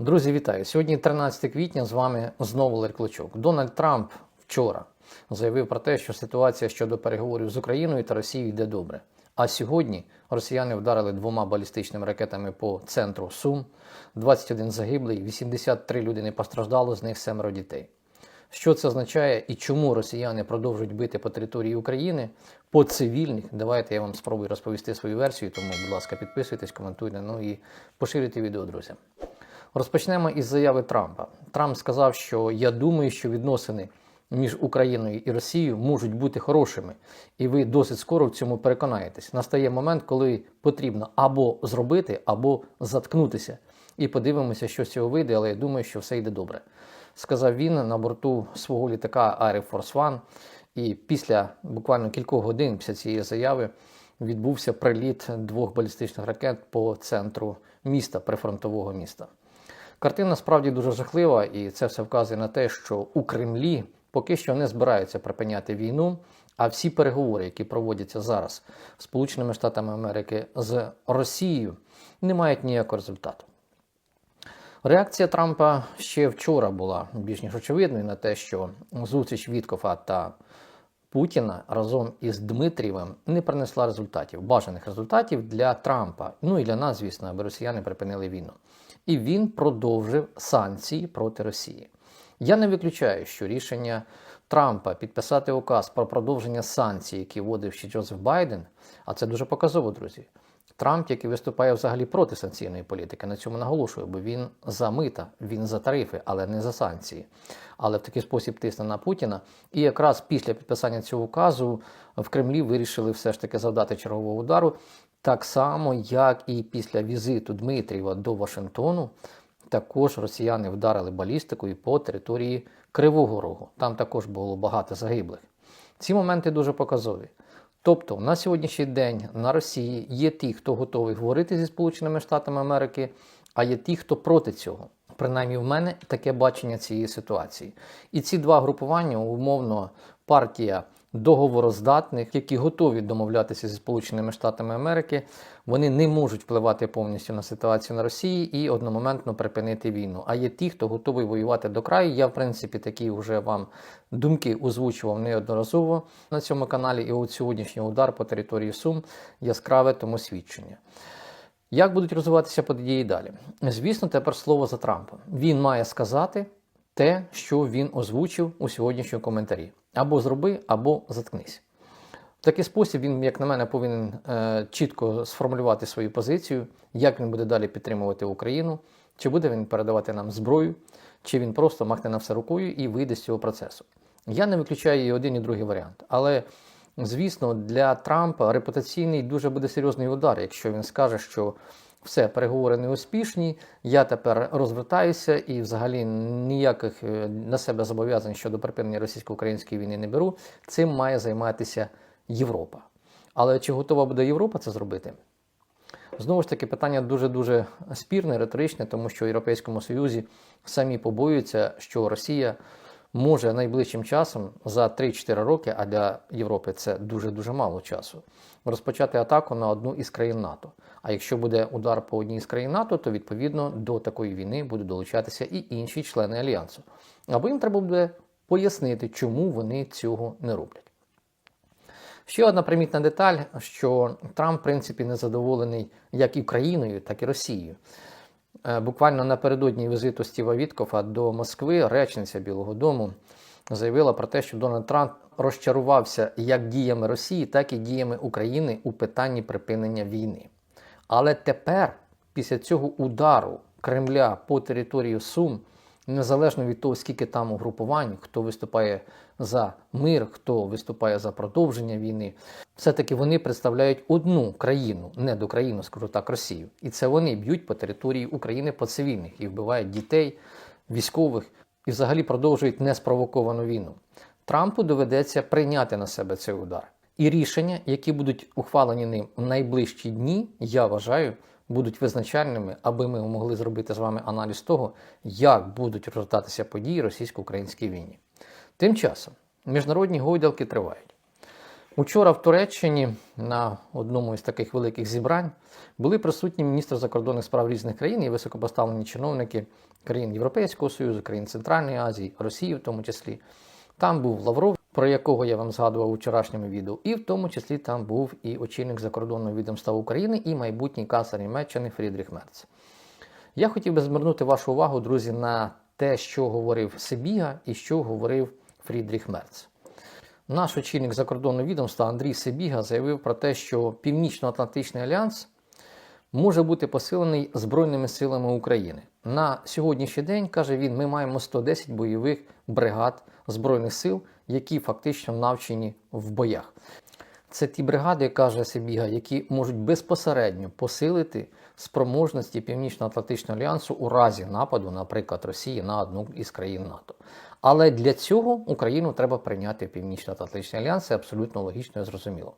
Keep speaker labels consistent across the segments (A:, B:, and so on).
A: Друзі, вітаю! Сьогодні 13 квітня. З вами знову Валерій Клочок. Дональд Трамп вчора заявив про те, що ситуація щодо переговорів з Україною та Росією йде добре. А сьогодні росіяни вдарили двома балістичними ракетами по центру Сум. 21 загиблий, 83 людини постраждало, з них семеро дітей. Що це означає і чому росіяни продовжують бити по території України по цивільних? Давайте я вам спробую розповісти свою версію. Тому, будь ласка, підписуйтесь, коментуйте, ну і поширюйте відео, друзі. Розпочнемо із заяви Трампа. Трамп сказав, що я думаю, що відносини між Україною і Росією можуть бути хорошими, і ви досить скоро в цьому переконаєтесь. Настає момент, коли потрібно або зробити, або заткнутися. І подивимося, що з цього вийде, але я думаю, що все йде добре. Сказав він на борту свого літака Air Force One. І після буквально кількох годин після цієї заяви відбувся приліт двох балістичних ракет по центру міста, прифронтового міста. Картина справді дуже жахлива, і це все вказує на те, що у Кремлі поки що не збираються припиняти війну. А всі переговори, які проводяться зараз Сполученими Штатами Америки з Росією, не мають ніякого результату. Реакція Трампа ще вчора була більш ніж очевидною на те, що зустріч Віткофа та Путіна разом із Дмитрієвим не принесла результатів, бажаних результатів для Трампа. Ну і для нас, звісно, аби росіяни припинили війну. І він продовжив санкції проти Росії. Я не виключаю, що рішення Трампа підписати указ про продовження санкцій, які вводив ще Джозеф Байден, а це дуже показово, друзі. Трамп, який виступає взагалі проти санкційної політики, на цьому наголошує, бо він за мита, він за тарифи, але не за санкції. Але в такий спосіб тисне на Путіна. І якраз після підписання цього указу в Кремлі вирішили все ж таки завдати чергового удару, так само, як і після візиту Дмитрієва до Вашингтону. Також росіяни вдарили балістикою по території Кривого Рогу. Там також було багато загиблих. Ці моменти дуже показові. Тобто на сьогоднішній день на Росії є ті, хто готовий говорити зі Сполученими Штатами Америки, а є ті, хто проти цього. Принаймні в мене таке бачення цієї ситуації. І ці два групування, умовно, партія договороздатних, які готові домовлятися зі Сполученими Штатами Америки, вони не можуть впливати повністю на ситуацію на Росії і одномоментно припинити війну. А є ті, хто готовий воювати до краю. Я, в принципі, такі вже вам думки озвучував неодноразово на цьому каналі. І от сьогоднішній удар по території Сум яскраве тому свідчення. Як будуть розвиватися події далі? Звісно, тепер слово за Трампа. Він має сказати те, що він озвучив у сьогоднішньому коментарі. Або зроби, або заткнись. В такий спосіб він, як на мене, повинен е, чітко сформулювати свою позицію, як він буде далі підтримувати Україну, чи буде він передавати нам зброю, чи він просто махне на все рукою і вийде з цього процесу. Я не виключаю і один, і другий варіант. Але, звісно, для Трампа репутаційний дуже буде серйозний удар, якщо він скаже, що все, переговори не успішні, я тепер розвертаюся і взагалі ніяких е, на себе зобов'язань щодо припинення російсько-української війни не беру. Цим має займатися Європа. Але чи готова буде Європа це зробити? Знову ж таки, питання дуже-дуже спірне, риторичне, тому що в Європейському Союзі самі побоюються, що Росія може найближчим часом за 3-4 роки, а для Європи це дуже-дуже мало часу, розпочати атаку на одну із країн НАТО. А якщо буде удар по одній з країн НАТО, то відповідно до такої війни будуть долучатися і інші члени альянсу. Або їм треба буде пояснити, чому вони цього не роблять. Ще одна примітна деталь, що Трамп, в принципі, не задоволений як Україною, так і Росією. Е, Буквально напередодні візиту Стіва Віткофа до Москви речниця Білого Дому заявила про те, що Дональд Трамп розчарувався як діями Росії, так і діями України у питанні припинення війни. Але тепер, після цього удару Кремля по території Сум, незалежно від того, скільки там угрупувань, хто виступає за мир, хто виступає за продовження війни, все-таки вони представляють одну країну, не до країни, скажу так, Росію. І це вони б'ють по території України по цивільних і вбивають дітей, військових і взагалі продовжують неспровоковану війну. Трампу доведеться прийняти на себе цей удар. І рішення, які будуть ухвалені ним в найближчі дні, я вважаю, будуть визначальними, аби ми могли зробити з вами аналіз того, як будуть розгортатися події російсько-українській війні. Тим часом міжнародні гойдалки тривають. Учора в Туреччині на одному із таких великих зібрань були присутні міністри закордонних справ різних країн і високопоставлені чиновники країн Європейського Союзу, країн Центральної Азії, Росії в тому числі. Там був Лавров, про якого я вам згадував у вчорашньому відео, і в тому числі там був і очільник закордонного відомства України, і майбутній канцлер Німеччини Фрідріх Мерц. Я хотів би звернути вашу увагу, друзі, на те, що говорив Сибіга і що говорив Фрідріх Мерц. Наш очільник закордонного відомства Андрій Сибіга заявив про те, що Північно-Атлантичний альянс може бути посилений Збройними силами України. На сьогоднішній день, каже він, ми маємо 110 бойових бригад Збройних сил, які фактично навчені в боях. Це ті бригади, каже Сибіга, які можуть безпосередньо посилити спроможності Північно-Атлантичного альянсу у разі нападу, наприклад, Росії на одну із країн НАТО. Але для цього Україну треба прийняти Північно-Атлантичний альянс, це абсолютно логічно і зрозуміло.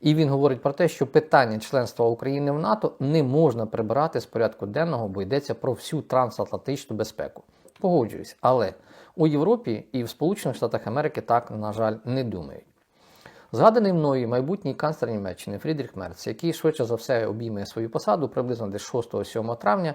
A: І він говорить про те, що питання членства України в НАТО не можна прибирати з порядку денного, бо йдеться про всю трансатлантичну безпеку. Погоджуюсь, але у Європі і в Сполучених Штатах Америки так, на жаль, не думають. Згаданий мною майбутній канцлер Німеччини Фрідріх Мерц, який швидше за все обійме свою посаду приблизно десь 6-7 травня,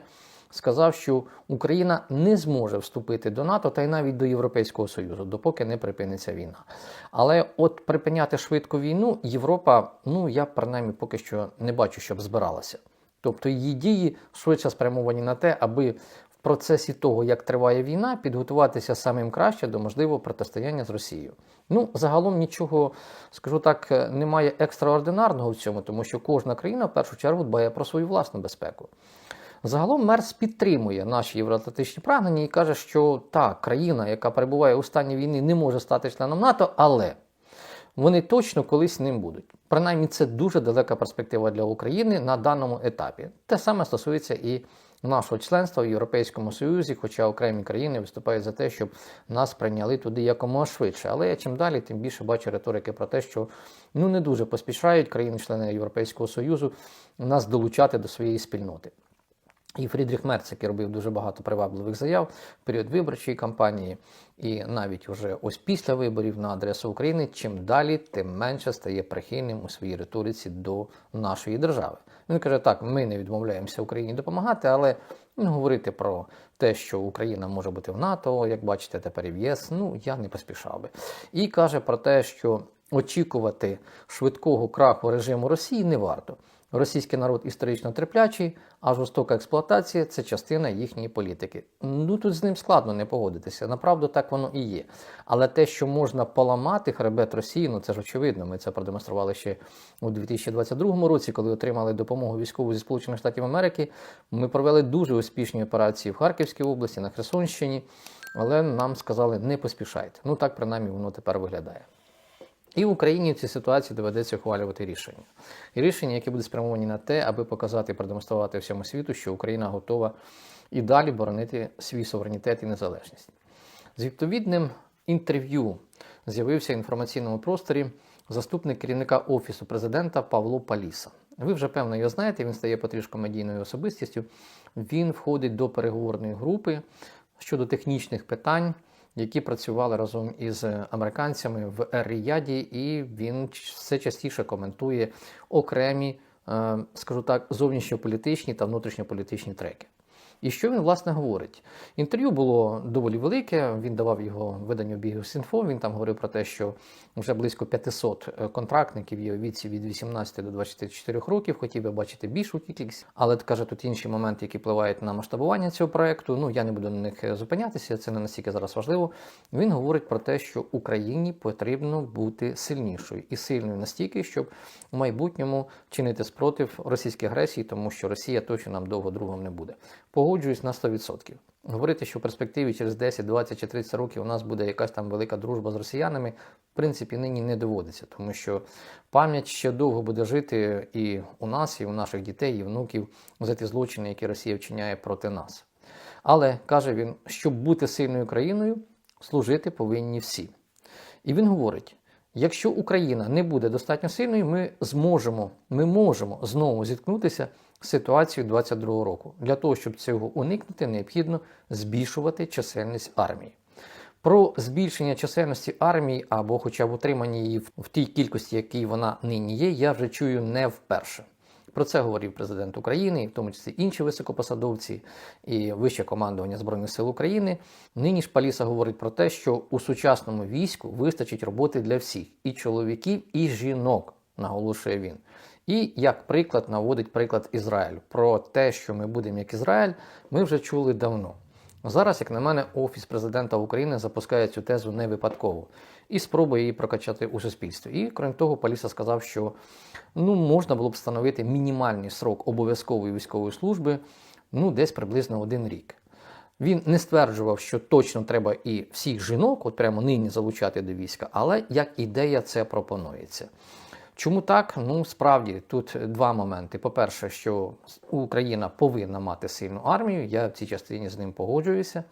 A: сказав, що Україна не зможе вступити до НАТО та й навіть до Європейського Союзу, допоки не припиниться війна. Але от припиняти швидко війну Європа, ну я принаймні поки що не бачу, щоб збиралася. Тобто її дії швидше спрямовані на те, аби в процесі того, як триває війна, підготуватися самим краще до можливого протистояння з Росією. Ну, загалом нічого, скажу так, немає екстраординарного в цьому, тому що кожна країна в першу чергу дбає про свою власну безпеку. Загалом Мерс підтримує наші євроатлантичні прагнення і каже, що та країна, яка перебуває у стані війни, не може стати членом НАТО, але вони точно колись ним будуть. Принаймні, це дуже далека перспектива для України на даному етапі. Те саме стосується і нашого членства в Європейському Союзі, хоча окремі країни виступають за те, щоб нас прийняли туди якомога швидше. Але я чим далі, тим більше бачу риторики про те, що ну не дуже поспішають країни-члени Європейського Союзу нас долучати до своєї спільноти. І Фрідріх Мерц, який робив дуже багато привабливих заяв в період виборчої кампанії, і навіть уже ось після виборів на адресу України, чим далі, тим менше стає прихильним у своїй риториці до нашої держави. Він каже: так, ми не відмовляємося Україні допомагати, але ну, говорити про те, що Україна може бути в НАТО, як бачите, тепер і в ЄС, ну я не поспішав би. І каже про те, що очікувати швидкого краху режиму Росії не варто. Російський народ історично терплячий, а жорстока експлуатація це частина їхньої політики. Ну тут з ним складно не погодитися. Направду так воно і є. Але те, що можна поламати хребет Росії, ну це ж очевидно. Ми це продемонстрували ще у 2022 році, коли отримали допомогу військову зі Сполучених Штатів Америки. Ми провели дуже успішні операції в Харківській області, на Херсонщині, але нам сказали, не поспішайте. Ну так принаймні воно тепер виглядає. І в Україні в цій ситуації доведеться ухвалювати рішення. І рішення, які будуть спрямовані на те, аби показати і продемонструвати всьому світу, що Україна готова і далі боронити свій суверенітет і незалежність. З відповідним інтерв'ю з'явився в інформаційному просторі заступник керівника Офісу президента Павло Паліса. Ви вже певно його знаєте, він стає потрішку медійною особистістю. Він входить до переговорної групи щодо технічних питань які працювали разом із американцями в Ер-Ріяді, і він все частіше коментує окремі, е, скажу так, зовнішньополітичні та внутрішньополітичні треки. І що він власне говорить? Інтерв'ю було доволі велике. Він давав його виданню Бігус.Інфо. Він там говорив про те, що вже близько 500 е, контрактників є у віці від 18 до 24 років. Хотів би бачити більшу кількість, але каже, тут інші моменти, які впливають на масштабування цього проекту. Ну я не буду на них е, зупинятися. Це не настільки зараз важливо. Він говорить про те, що Україні потрібно бути сильнішою і сильною настільки, щоб у майбутньому чинити спротив російській агресії, тому що Росія точно нам довго другом не буде погоджуюсь на 100%. Говорити, що в перспективі через 10, 20 чи 30 років у нас буде якась там велика дружба з росіянами, в принципі, нині не доводиться, тому що пам'ять ще довго буде жити і у нас, і у наших дітей, і внуків за ті злочини, які Росія вчиняє проти нас. Але каже він, щоб бути сильною країною, служити повинні всі. І він говорить: якщо Україна не буде достатньо сильною, ми зможемо, ми можемо знову зіткнутися з ситуацією 2022 року. Для того, щоб цього уникнути, необхідно збільшувати чисельність армії. Про збільшення чисельності армії або хоча б утримання її в- тій кількості, якій вона нині є, я вже чую не вперше. Про це говорив президент України, і в тому числі інші високопосадовці і вище командування Збройних сил України. Нині ж Паліса говорить про те, що у сучасному війську вистачить роботи для всіх і чоловіків, і жінок, наголошує він. І як приклад наводить приклад Ізраїлю. Про те, що ми будемо як Ізраїль, ми вже чули давно. Зараз, як на мене, Офіс президента України запускає цю тезу не випадково і спробує її прокачати у суспільстві. І крім того, Паліса сказав, що ну, можна було б встановити мінімальний срок обов'язкової військової служби ну, десь приблизно один рік. Він не стверджував, що точно треба і всіх жінок, от прямо нині залучати до війська, але як ідея це пропонується. Чому так? Ну справді тут два моменти. По-перше, що Україна повинна мати сильну армію. Я в цій частині з ним погоджуюся.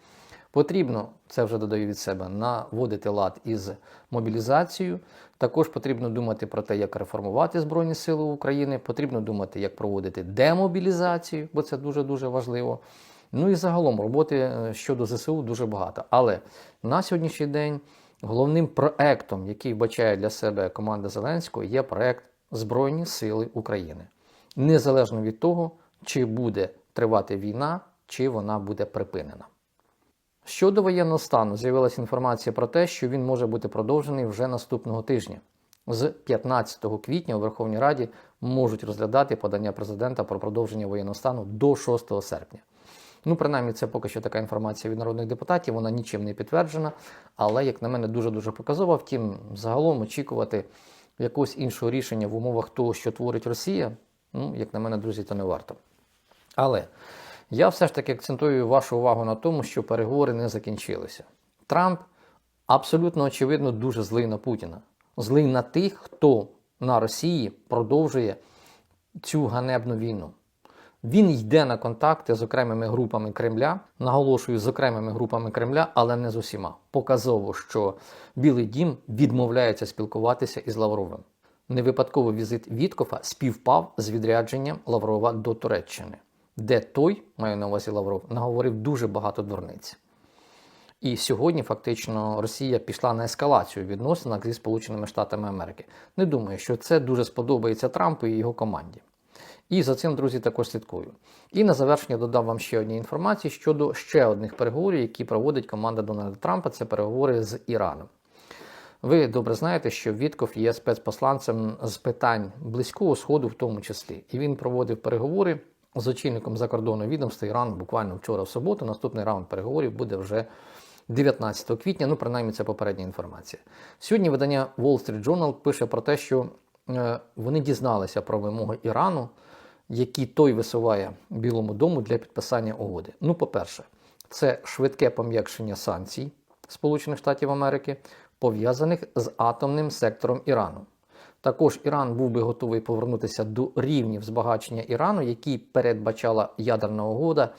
A: Потрібно, це вже додаю від себе, наводити лад із мобілізацією. Також потрібно думати про те, як реформувати Збройні Сили України. Потрібно думати, як проводити демобілізацію, бо це дуже дуже важливо. Ну і загалом роботи е, щодо ЗСУ дуже багато. Але на сьогоднішній день головним проектом, який вбачає для себе команда Зеленського, є проект Збройні Сили України. Незалежно від того, чи буде тривати війна, чи вона буде припинена. Щодо воєнного стану, з'явилася інформація про те, що він може бути продовжений вже наступного тижня. З 15 квітня у Верховній Раді можуть розглядати подання президента про продовження воєнного стану до 6 серпня. Ну, принаймні, це поки що така інформація від народних депутатів, вона нічим не підтверджена, але, як на мене, дуже-дуже показова. Втім, загалом очікувати якогось іншого рішення в умовах того, що творить Росія, ну, як на мене, друзі, то не варто. Але я все ж таки акцентую вашу увагу на тому, що переговори не закінчилися. Трамп абсолютно очевидно дуже злий на Путіна, злий на тих, хто на Росії продовжує цю ганебну війну. Він йде на контакти з окремими групами Кремля, наголошую з окремими групами Кремля, але не з усіма. Показово, що Білий Дім відмовляється спілкуватися із Лавровим. Невипадковий візит Віткофа співпав з відрядженням Лаврова до Туреччини, де той, маю на увазі Лавров, наговорив дуже багато дурниць. І сьогодні фактично Росія пішла на ескалацію в відносинах зі Сполученими Штатами Америки. Не думаю, що це дуже сподобається Трампу і його команді. І за цим, друзі, також слідкую. І на завершення додам вам ще одні інформації щодо ще одних переговорів, які проводить команда Дональда Трампа. Це переговори з Іраном. Ви добре знаєте, що Вітков є спецпосланцем з питань близького сходу, в тому числі, і він проводив переговори з очільником закордонного відомства Ірану буквально вчора в суботу. Наступний раунд переговорів буде вже 19 квітня. Ну, принаймні, це попередня інформація. Сьогодні видання Wall Street Journal пише про те, що е, вони дізналися про вимоги Ірану, які той висуває Білому дому для підписання угоди. Ну, по-перше, це швидке пом'якшення санкцій Сполучених Штатів Америки, пов'язаних з атомним сектором Ірану. Також Іран був би готовий повернутися до рівнів збагачення Ірану, які передбачала ядерна угода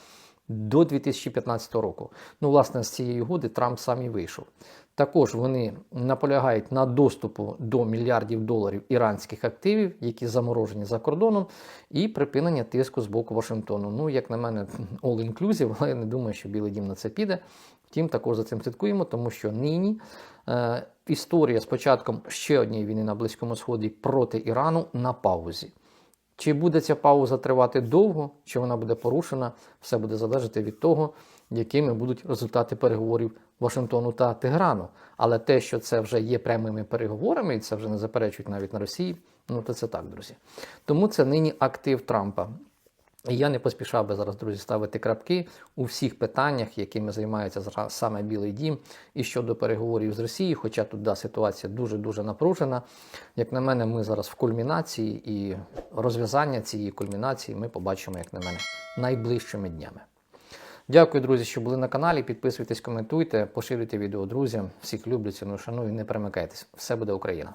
A: до 2015 року. Ну, власне, з цієї угоди Трамп сам і вийшов. Також вони наполягають на доступу до мільярдів доларів іранських активів, які заморожені за кордоном, і припинення тиску з боку Вашингтону. Ну, як на мене, all inclusive, але я не думаю, що Білий Дім на це піде. Втім, також за цим слідкуємо, тому що нині е, історія з початком ще однієї війни на Близькому Сході проти Ірану на паузі. Чи буде ця пауза тривати довго, чи вона буде порушена, все буде залежати від того, якими будуть результати переговорів Вашингтону та Теграну. Але те, що це вже є прямими переговорами, і це вже не заперечують навіть на Росії, ну то це так, друзі. Тому це нині актив Трампа. І я не поспішав би зараз, друзі, ставити крапки у всіх питаннях, якими займається саме Білий Дім, і щодо переговорів з Росією, хоча тут да, ситуація дуже-дуже напружена. Як на мене, ми зараз в кульмінації і розв'язання цієї кульмінації ми побачимо, як на мене, найближчими днями. Дякую, друзі, що були на каналі. Підписуйтесь, коментуйте, поширюйте відео друзям. Всіх люблю, ціную, шаную, не перемикайтесь. Все буде Україна!